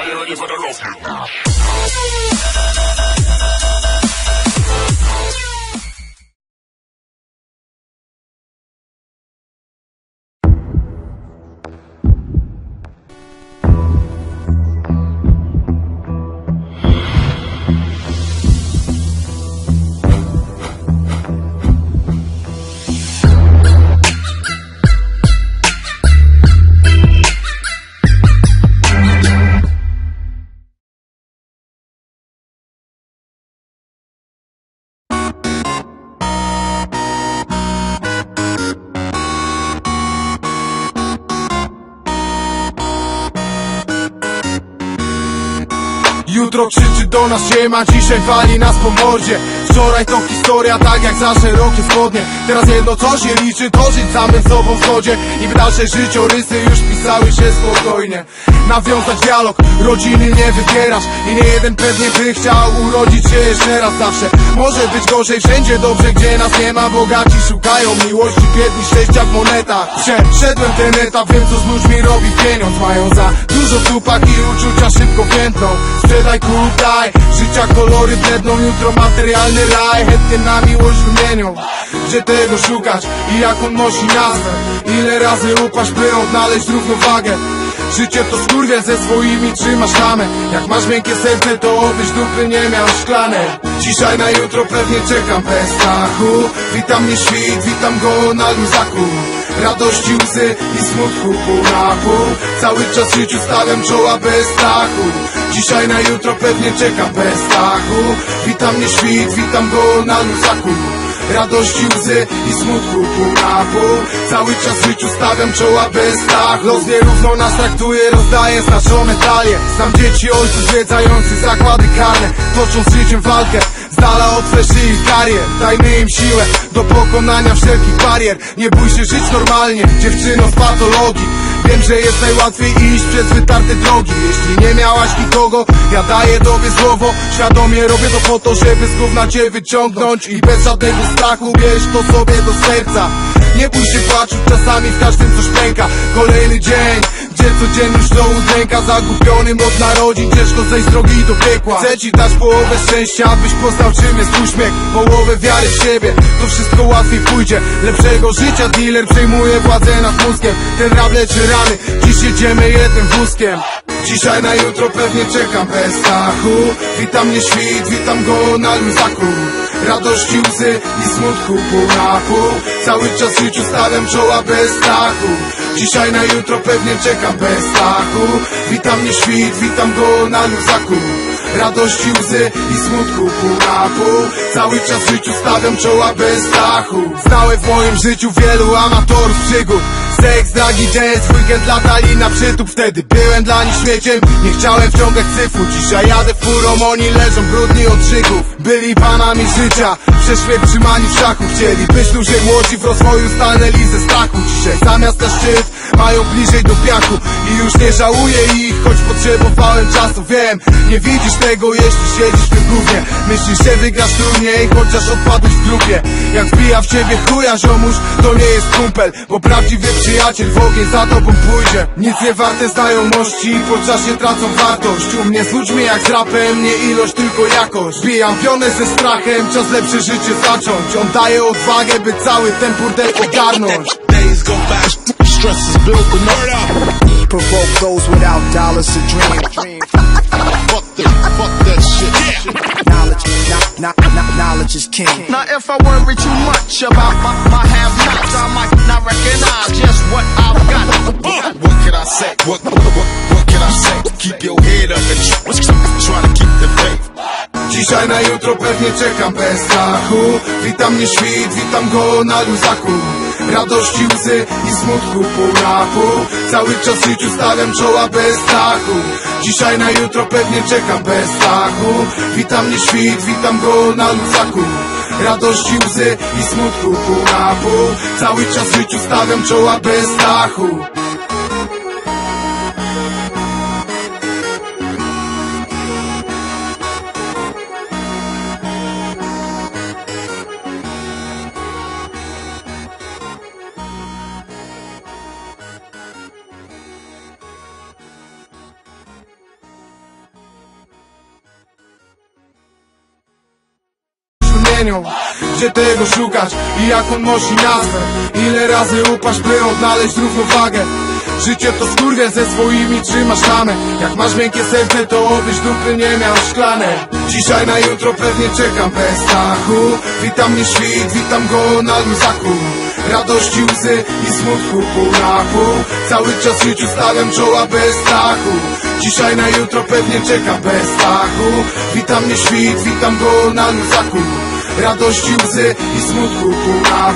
迷いにほどろ Jutro krzyczy do nas siema, dzisiaj wali nas po mordzie. Wczoraj to historia, tak jak za szerokie spodnie Teraz jedno co się liczy, to żyć samym sobą w zgodzie. I w dalsze życiorysy już pisały się spokojnie. Nawiązać dialog, rodziny nie wybierasz. I nie jeden pewnie by chciał urodzić się jeszcze raz zawsze. Może być gorzej wszędzie dobrze, gdzie nas nie ma. Bogaci szukają miłości, biedni szczęścia w monetach. Przeszedłem ten etap, wiem co z ludźmi robi pieniądz. Mają za dużo dupach i uczucia szybko piętną. Sprzedaj, kup, daj Życia kolory bledną, jutro materialny raj. Chętnie na miłość wymienią Gdzie tego szukać i jak on nosi nazwę. Ile razy upaść, by odnaleźć równowagę. Życie to skurwiel ze swoimi trzymasz ramę. Jak masz miękkie serce, to obyś dupy nie miał szklane. Dzisiaj na jutro pewnie czekam bez strachu. Witam mnie świt, witam go na luzaku Radości, łzy i smutku pół na pół Cały czas życiu stawiam czoła bez strachu. Dzisiaj na jutro pewnie czekam bez strachu. Witam mnie świt, witam go na luzaku. Radości, łzy i smutku pół na pół Cały czas życiu stawiam czoła bez strachu. Los nierówno nas traktuje, rozdaje znaczone talie. Znam dzieci ojców zwiedzających zakłady karne. Toczą z życiem walkę z dala od karier Dajmy im siłę do pokonania wszelkich barier. Nie bój się żyć normalnie, dziewczyno z patologii. Wiem, że jest najłatwiej iść przez wytarte drogi. Jeśli nie miałaś nikogo, ja daję tobie słowo. Świadomie robię to po to, żeby z gówna cię wyciągnąć. I bez żadnego strachu bierz to sobie do serca Nie bój się płaczu, czasami w każdym coś pęka. Kolejny dzień, gdzie codziennie już to udręka. Zagubionym od narodzin, ciężko zejść z drogi do piekła. Chcę ci dać połowę szczęścia, abyś poznał czym jest uśmiech. Połowę wiary w siebie, to wszystko łatwiej pójdzie. Lepszego życia dealer przejmuje władzę nad mózgiem. Ten rap leczy rany, dziś jedziemy jednym wózkiem Dzisiaj na jutro pewnie czekam bez strachu Witam mnie świt, witam go na luzaku. Radości, łzy i smutku pół na pół Cały czas w życiu stawiam czoła bez strachu Dzisiaj na jutro pewnie czekam bez strachu Witam mnie świt, witam go na luzaku. Radości, łzy i smutku pół na pół Cały czas w życiu stawiam czoła bez strachu Znałem w moim życiu wielu amatorów przygód Seks, dragi, jazz, weekend latali na przytup Wtedy byłem dla nich śmieciem, nie chciałem wciągać cyfru Dzisiaj jadę furą, oni leżą brudni od krzyków Byli panami życia, przeszły trzymani w szachu. Chcieli być dłużej młodzi, w rozwoju stanęli ze strachu. Dzisiaj zamiast na szczyt, mają bliżej do piachu. I już nie żałuję ich, choć potrzebowałem czasu. Wiem, nie widzisz tego, jeśli siedzisz w tym gównie. Myślisz, że wygrasz turniej, chociaż odpadłeś w grupie Jak wbija w ciebie chuja ziomuś, to nie jest kumpel Bo prawdziwy w ogień za tobą pójdzie Nic nie warte znajomości, po czasie tracą wartość U mnie z ludźmi jak z rapem, nie ilość, tylko jakość Bijam pionę ze strachem, czas lepsze życie zacząć On daje odwagę, by cały ten burdel ogarnąć Days go by, stress is up. provoke those without dollars to dream. Fuck the, fuck that shit. Knowledge, not, not, not, knowledge is king. Now if I worry too much about my, my have-nots, I might not recognize just what I've got. Uh, what can I say? What, what, what, what can I say? Keep your head up and tr- try to keep the faith. Dzisiaj na jutro pewnie czekam bez strachu Witam mnie świt, witam go na luzaku Radości, łzy i smutku pół na pół Cały czas życiu stawiam czoła bez strachu. Dzisiaj na jutro pewnie czekam bez strachu. Witam mnie świt, witam go na luzaku. Radości, łzy i smutku pół na pół Cały czas życiu stawiam czoła bez strachu przestrzenią Gdzie tego szukać i jak on nosi nazwę? Ile razy upaść, by odnaleźć równowagę? Życie to skurwiel ze swoimi trzymasz ramę Jak masz miękkie serce to obyś dupy nie miał szklane. Dzisiaj na jutro pewnie czekam bez strachu. Witam mnie świt, witam go na luzaku. Radości, łzy i smutku pół Cały czas życiu stawiam czoła bez strachu. Dzisiaj na jutro pewnie czekam bez strachu. Witam mnie świt, witam go na luzaku Radości, łzy i smutku pół na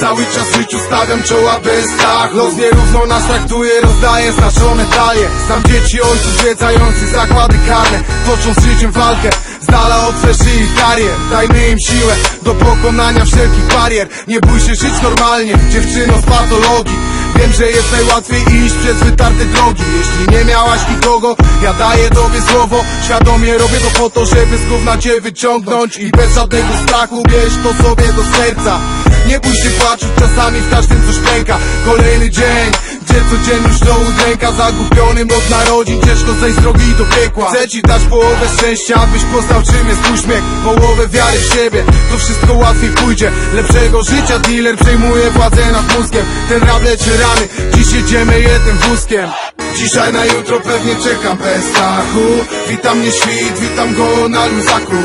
Cały czas w życiu stawiam czoła bez strachu. Los nierówno nas traktuje, rozdaje znaczone talie Znam dzieci ojców zwiedzających zakłady karne Toczą z życiem walkę. Z dala od i karier. Dajmy im siłę do pokonania wszelkich barier. Nie bój się żyć normalnie, dziewczyno z patologii Wiem, że jest najłatwiej iść przez wytarte drogi. Jeśli nie miałaś nikogo, ja daję tobie słowo. Świadomie robię to po to, żeby z gówna cię wyciągnąć. I bez żadnego strachu bierz to sobie do serca Nie bój się płaczu, czasami w każdym coś pęka. Kolejny dzień, gdzie codzienność to udręka Zagubionym od narodzin, ciężko zejść z drogi do piekła. Chcę ci dać połowę szczęścia, abyś poznał czym jest uśmiech. Połowę wiary w siebie, to wszystko łatwiej pójdzie. Lepszego życia dealer przejmuje władzę nad mózgiem. Ten rap leczy rany, dziś jedziemy jednym wózkiem Dzisiaj na jutro pewnie czekam bez strachu Witam mnie świt, witam go na luzaku.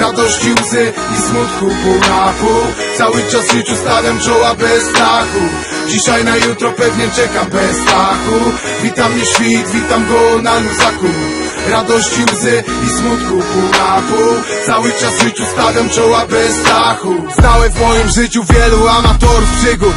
Radości, łzy i smutku pół Cały czas życiu stawiam czoła bez strachu Dzisiaj na jutro pewnie czekam bez strachu Witam mnie świt, witam go na luzaku. Radości, łzy i smutku pół Cały czas życiu stawiam czoła bez strachu Znałem w moim życiu wielu amatorów przygód